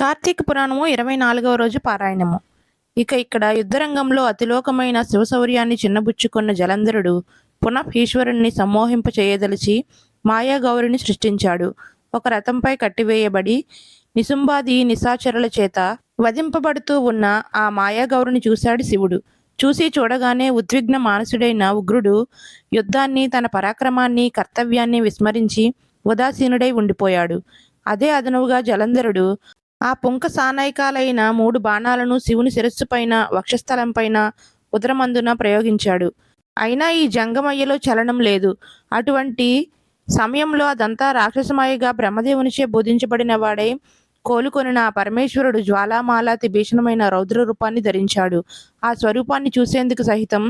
కార్తీక పురాణము ఇరవై నాలుగవ రోజు పారాయణము. ఇక ఇక్కడ యుద్ధరంగంలో అతిలోకమైన శివశౌర్యాన్ని చిన్నబుచ్చుకున్న జలంధరుడు పునః ఈశ్వరుణ్ణి సమ్మోహింప చేయదలిచి మాయాగౌరిని సృష్టించాడు. ఒక రథంపై కట్టివేయబడి నిసుంబాది నిశాచరుల చేత వధింపబడుతూ ఉన్న ఆ మాయాగౌరిని చూశాడు శివుడు. చూసి చూడగానే ఉద్విగ్న మానసుడైన ఉగ్రుడు యుద్ధాన్ని తన పరాక్రమాన్ని కర్తవ్యాన్ని విస్మరించి ఉదాసీనుడై ఉండిపోయాడు. అదే అదనువుగా జలంధరుడు ఆ పుంక సానాయికాలైన మూడు బాణాలను శివుని శిరస్సుపైన వక్షస్థలంపైన ఉదరమందున ప్రయోగించాడు. అయినా ఈ జంగమయ్యలో చలనం లేదు. అటువంటి సమయంలో అదంతా రాక్షసమాయగా బ్రహ్మదేవునిచే బోధించబడిన వాడే కోలుకొనిన ఆ పరమేశ్వరుడు జ్వాలామాలాతి భీషణమైన రౌద్ర రూపాన్ని ధరించాడు. ఆ స్వరూపాన్ని చూసేందుకు సహితం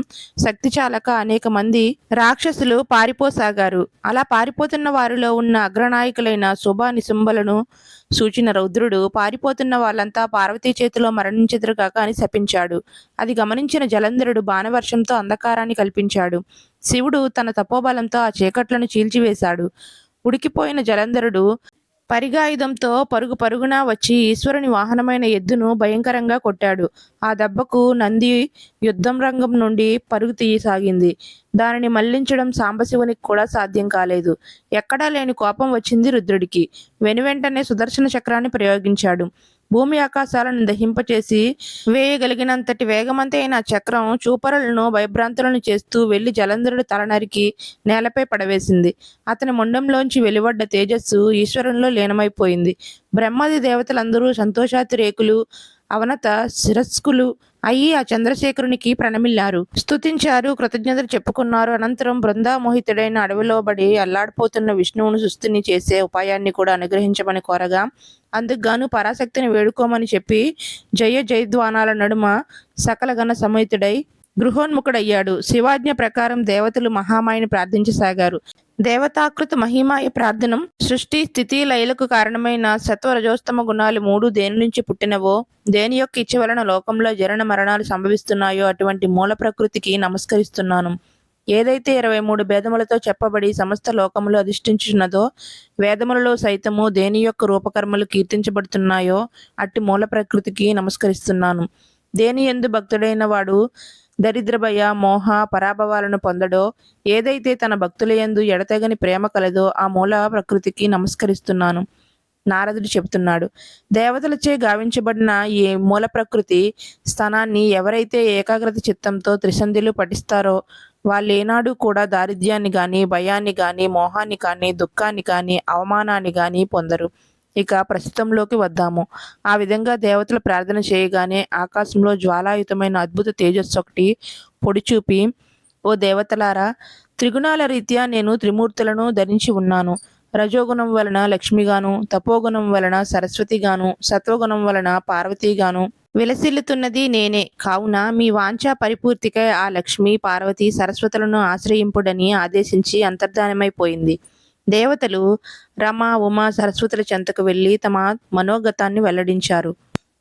శక్తి చాలక అనేక మంది రాక్షసులు పారిపోసాగారు. అలా పారిపోతున్న వారిలో ఉన్న అగ్రనాయకులైన శుభ నిశుంభలను సూచిన రౌద్రుడు పారిపోతున్న వాళ్ళంతా పార్వతీ చేతిలో మరణించెదరు అని శపించాడు. అది గమనించిన జలంధరుడు బాణవర్షంతో అంధకారాన్ని కల్పించాడు. శివుడు తన తపోబలంతో ఆ చీకట్లను చీల్చివేశాడు. ఉడికిపోయిన జలంధరుడు పరిగాయుధంతో పరుగు పరుగున వచ్చి ఈశ్వరుని వాహనమైన ఎద్దును భయంకరంగా కొట్టాడు. ఆ దెబ్బకు నంది యుద్ధం రంగం నుండి పరుగు తీయసాగింది. దానిని మళ్ళించడం సాంబశివునికి కూడా సాధ్యం కాలేదు. ఎక్కడా లేని కోపం వచ్చింది రుద్రుడికి. వెనువెంటనే సుదర్శన చక్రాన్ని ప్రయోగించాడు. భూమి ఆకాశాలను దహింపచేసి వేయగలిగినంతటి వేగమంతైన చక్రం చూపరులను భయభ్రాంతులను చేస్తూ వెళ్ళి జలంధరుడు తల నరికి నేలపై పడవేసింది. అతని ముండంలోంచి వెలువడ్డ తేజస్సు ఈశ్వరంలో లీనమైపోయింది. బ్రహ్మాది దేవతలందరూ సంతోషాతిరేకులు అవనత శిరస్కులు అయ్యి ఆ చంద్రశేఖరునికి ప్రణమిల్లారు. స్తుతించారు కృతజ్ఞతలు చెప్పుకున్నారు. అనంతరం బృందామోహితుడైన అడవిలో బడి అల్లాడిపోతున్న విష్ణువును సుస్థిని చేసే ఉపాయాన్ని కూడా అనుగ్రహించమని కోరగా అందుకుగాను పరాశక్తిని వేడుకోమని చెప్పి జయ జయధ్వానాల నడుమ సకల గణ సమేతుడై గృహోన్ముఖుడయ్యాడు. శివాజ్ఞ ప్రకారం దేవతలు మహామాయిని ప్రార్థించసాగారు. దేవతాకృత మహిమాయ ప్రార్థనం సృష్టి స్థితి లయలకు కారణమైన సత్వరజోస్తమ గుణాలు మూడు దేని నుంచి పుట్టినవో దేని యొక్క ఇచ్చ వలన లోకంలో జరణ మరణాలు సంభవిస్తున్నాయో అటువంటి మూల ప్రకృతికి నమస్కరిస్తున్నాను. ఏదైతే ఇరవై మూడు భేదములతో చెప్పబడి సమస్త లోకములు అధిష్ఠించున్నదో వేదములలో సైతము దేని యొక్క రూపకర్మలు కీర్తించబడుతున్నాయో అట్టి మూల ప్రకృతికి నమస్కరిస్తున్నాను. దేని ఎందు భక్తుడైన వాడు దరిద్ర భయ మోహ పరాభవాలను పొందడో ఏదైతే తన భక్తుల యందు ఎడతెగని ప్రేమ కలదో ఆ మూల ప్రకృతికి నమస్కరిస్తున్నాను. నారదుడు చెబుతున్నాడు దేవతలచే గావించబడిన ఈ మూల ప్రకృతి స్థానాన్ని ఎవరైతే ఏకాగ్రత చిత్తంతో త్రిసంధిలు పఠిస్తారో వాళ్ళు ఏనాడు కూడా దారిద్ర్యాన్ని కానీ భయాన్ని కానీ మోహాన్ని కానీ దుఃఖాన్ని కానీ అవమానాన్ని కానీ పొందరు. ఇక ప్రస్తుతంలోకి వద్దాము. ఆ విధంగా దేవతలు ప్రార్థన చేయగానే ఆకాశంలో జ్వాలాయుతమైన అద్భుత తేజస్సు ఒకటి పొడి చూపి ఓ దేవతలారా త్రిగుణాల రీత్యా నేను త్రిమూర్తులను ధరించి ఉన్నాను. రజోగుణం వలన లక్ష్మిగాను తపోగుణం వలన సరస్వతిగాను సత్వగుణం వలన పార్వతీగాను. విలసిల్లుతున్నది నేనే. కావున మీ వాంఛా పరిపూర్తికై ఆ లక్ష్మి పార్వతి సరస్వతులను ఆశ్రయింపుడని ఆదేశించి అంతర్ధానమైపోయింది. దేవతలు రమ ఉమ సరస్వతుల చెంతకు వెళ్ళి తమ మనోగతాన్ని వెల్లడించారు.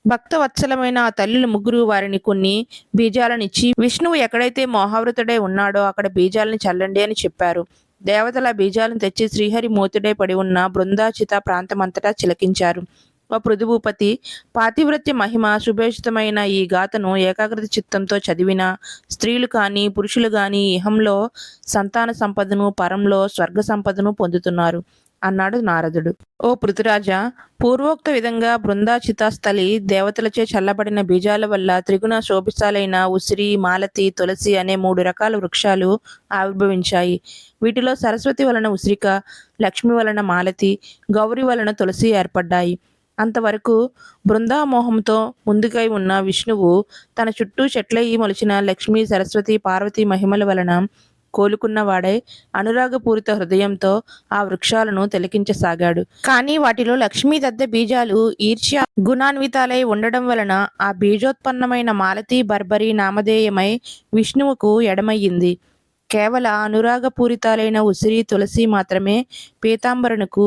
భక్తవత్సలమైన ఆ తల్లులు ముగ్గురు వారిని కొన్ని బీజాలనిచ్చి విష్ణువు ఎక్కడైతే మోహావృతుడై ఉన్నాడో అక్కడ బీజాలను చల్లండి అని చెప్పారు. దేవతల బీజాలను తెచ్చి శ్రీహరి మూతుడై పడి ఉన్న బృందాచిత ప్రాంతమంతటా చిలకించారు. పృథుభూపతి పాతివ్రత్య మహిమ సుభేషితమైన ఈ గాథను ఏకాగ్రత చిత్తంతో చదివిన స్త్రీలు కానీ పురుషులు కానీ ఇహంలో సంతాన సంపదను పరంలో స్వర్గ సంపదను పొందుతున్నారు. అన్నాడు నారదుడు. ఓ పృథురాజా పూర్వోక్త విధంగా బృందాచితాస్థలి దేవతలచే చల్లబడిన బీజాల వల్ల త్రిగుణ శోభిస్తాలైన ఉసిరి మాలతి తులసి అనే మూడు రకాల వృక్షాలు ఆవిర్భవించాయి. వీటిలో సరస్వతి వలన ఉసిరిక లక్ష్మి వలన మాలతి గౌరి వలన తులసి ఏర్పడ్డాయి. అంతవరకు బృందామోహంతో ముందుకై ఉన్న విష్ణువు తన చుట్టూ చెట్లయి మొలిచిన లక్ష్మీ సరస్వతి పార్వతి మహిమల వలన కోలుకున్నవాడై అనురాగపూరిత హృదయంతో ఆ వృక్షాలను తిలకించసాగాడు. కానీ వాటిలో లక్ష్మీ దద్ద బీజాలు ఈర్ష్య గుణాన్వితాలై ఉండడం వలన ఆ బీజోత్పన్నమైన మాలతి బర్బరి నామధేయమై విష్ణువుకు ఎడమయ్యింది. కేవల అనురాగపూరితాలైన ఉసిరి తులసి మాత్రమే పీతాంబరునకు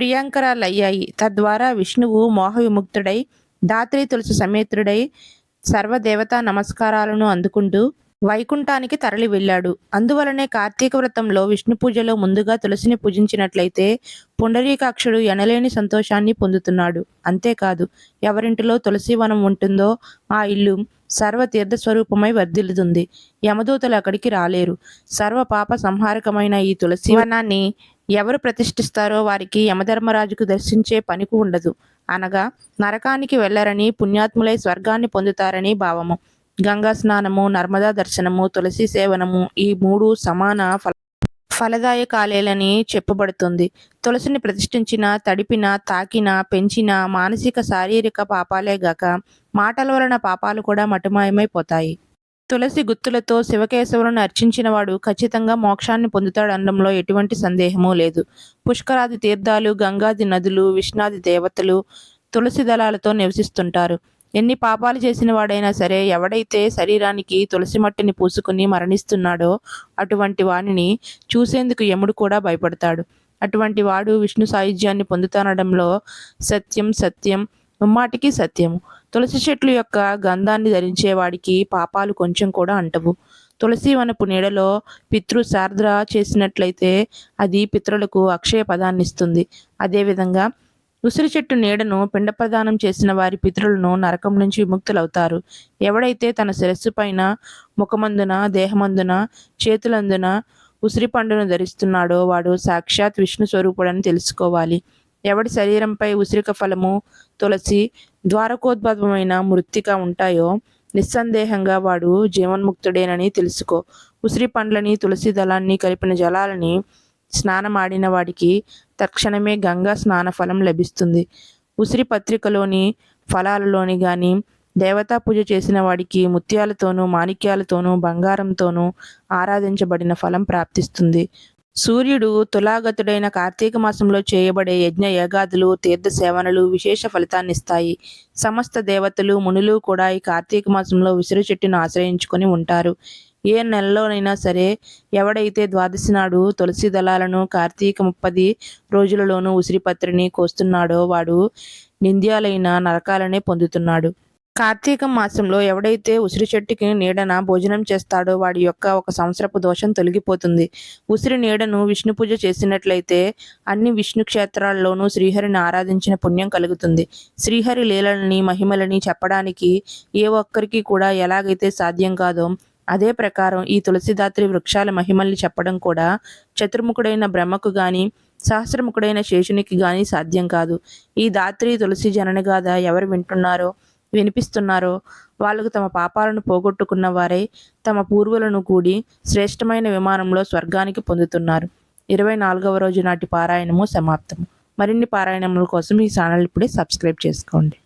ప్రియాంకరాలయ్యాయి. తద్వారా విష్ణువు మోహ విముక్తుడై దాత్రి తులసి సమేతుడై సర్వదేవతా నమస్కారాలను అందుకుంటూ వైకుంఠానికి తరలి వెళ్ళాడు అందువలనే కార్తీక వ్రతంలో విష్ణు పూజలో ముందుగా తులసిని పూజించినట్లయితే పుండరీకాక్షుడు ఎనలేని సంతోషాన్ని పొందుతున్నాడు. అంతేకాదు ఎవరింటిలో తులసి వనం ఉంటుందో ఆ ఇల్లు సర్వ తీర్థ స్వరూపమై వర్ధిల్లుతుంది. యమదూతలు అక్కడికి రాలేరు. సర్వ పాప సంహారకమైన ఈ తులసి వనాన్ని ఎవరు ప్రతిష్ఠిస్తారో వారికి యమధర్మరాజుకు దర్శించే పనికి ఉండదు. అనగా నరకానికి వెళ్ళరని పుణ్యాత్ములై స్వర్గాన్ని పొందుతారని భావము. గంగా స్నానము నర్మదా దర్శనము తులసి సేవనము ఈ మూడు సమాన ఫల ఫలదాయకాలేలని చెప్పబడుతుంది. తులసిని ప్రతిష్ఠించిన తడిపిన తాకిన పెంచిన మానసిక శారీరక పాపాలే గాక మాటల వలన పాపాలు కూడా మటుమాయమైపోతాయి. తులసి గుత్తులతో శివకేశవులను అర్చించిన వాడు ఖచ్చితంగా మోక్షాన్ని పొందుతాడనడంలో ఎటువంటి సందేహమూ లేదు. పుష్కరాది తీర్థాలు గంగాది నదులు విష్ణాది దేవతలు తులసి దళాలతో నివసిస్తుంటారు. ఎన్ని పాపాలు చేసిన వాడైనా సరే ఎవడైతే శరీరానికి తులసి మట్టిని పూసుకుని మరణిస్తున్నాడో అటువంటి వానిని చూసేందుకు యముడు కూడా భయపడతాడు. అటువంటి వాడు విష్ణు సాయుధ్యాన్ని పొందుతానడంలో సత్యం సత్యం ముమ్మాటికి సత్యము. తులసి చెట్లు యొక్క గంధాన్ని ధరించేవాడికి పాపాలు కొంచెం కూడా అంటవు. తులసి వనపు నీడలో పితృ శార్ద్ర చేసినట్లయితే అది పితృలకు అక్షయ పదాన్ని ఇస్తుంది. అదేవిధంగా ఉసిరి చెట్టు నీడను పిండ ప్రదానం చేసిన వారి పితృలను నరకం నుంచి విముక్తులవుతారు. ఎవడైతే తన శిరస్సు పైన ముఖమందున దేహమందున చేతులందున ఉసిరి పండును ధరిస్తున్నాడో వాడు సాక్షాత్ విష్ణు స్వరూపుడని తెలుసుకోవాలి. ఎవడి శరీరంపై ఉసిరిక ఫలము తులసి ద్వారకోద్భవమైన మృత్తిక ఉంటాయో నిస్సందేహంగా వాడు జీవన్ముక్తుడేనని తెలుసుకో. ఉసిరి పండ్లని తులసి దళాన్ని కలిపిన జలాలని స్నానమాడిన వాడికి తక్షణమే గంగా స్నాన ఫలం లభిస్తుంది. ఉసిరి పత్రికలోని ఫలాలలోని కానీ దేవతా పూజ చేసిన వాడికి ముత్యాలతోనూ మాణిక్యాలతోనూ బంగారంతోనూ ఆరాధించబడిన ఫలం ప్రాప్తిస్తుంది. సూర్యుడు తులాగతుడైన కార్తీక మాసంలో చేయబడే యజ్ఞ యాగాదులు తీర్థ సేవనలు విశేష ఫలితాన్నిస్తాయి. సమస్త దేవతలు మునులు కూడా ఈ కార్తీక మాసంలో ఉసిరి చెట్టును ఆశ్రయించుకొని ఉంటారు. ఏ నెలలోనైనా సరే ఎవడైతే ద్వాదశి నాడు తులసి దళాలను కార్తీక ముప్పది రోజులలోనూ ఉసిరిపత్రిని కోస్తున్నాడో వాడు నింద్యాలైన నరకాలనే పొందుతున్నాడు. కార్తీక మాసంలో ఎవడైతే ఉసిరి చెట్టుకి నీడన భోజనం చేస్తాడో వాడి యొక్క ఒక సంవత్సరపు దోషం తొలగిపోతుంది. ఉసిరి నీడను విష్ణు పూజ చేసినట్లయితే అన్ని విష్ణు క్షేత్రాల్లోనూ శ్రీహరిని ఆరాధించిన పుణ్యం కలుగుతుంది. శ్రీహరి లీలలని మహిమలని చెప్పడానికి ఏ ఒక్కరికి కూడా ఎలాగైతే సాధ్యం కాదో అదే ప్రకారం ఈ తులసిదాత్రి వృక్షాల మహిమల్ని చెప్పడం కూడా చతుర్ముఖుడైన బ్రహ్మకు గాని సహస్రముఖుడైన శేషునికి గాని సాధ్యం కాదు. ఈ దాత్రి తులసి జననగాథ ఎవరు వింటున్నారో వినిపిస్తున్నారో వాళ్ళకు తమ పాపాలను పోగొట్టుకున్న వారై తమ పూర్వులను కూడి శ్రేష్టమైన విమానంలో స్వర్గానికి పొందుతున్నారు. ఇరవై నాలుగవ రోజు నాటి పారాయణము సమాప్తము. మరిన్ని పారాయణముల కోసం ఈ ఛానల్ ఇప్పుడే సబ్స్క్రైబ్ చేసుకోండి.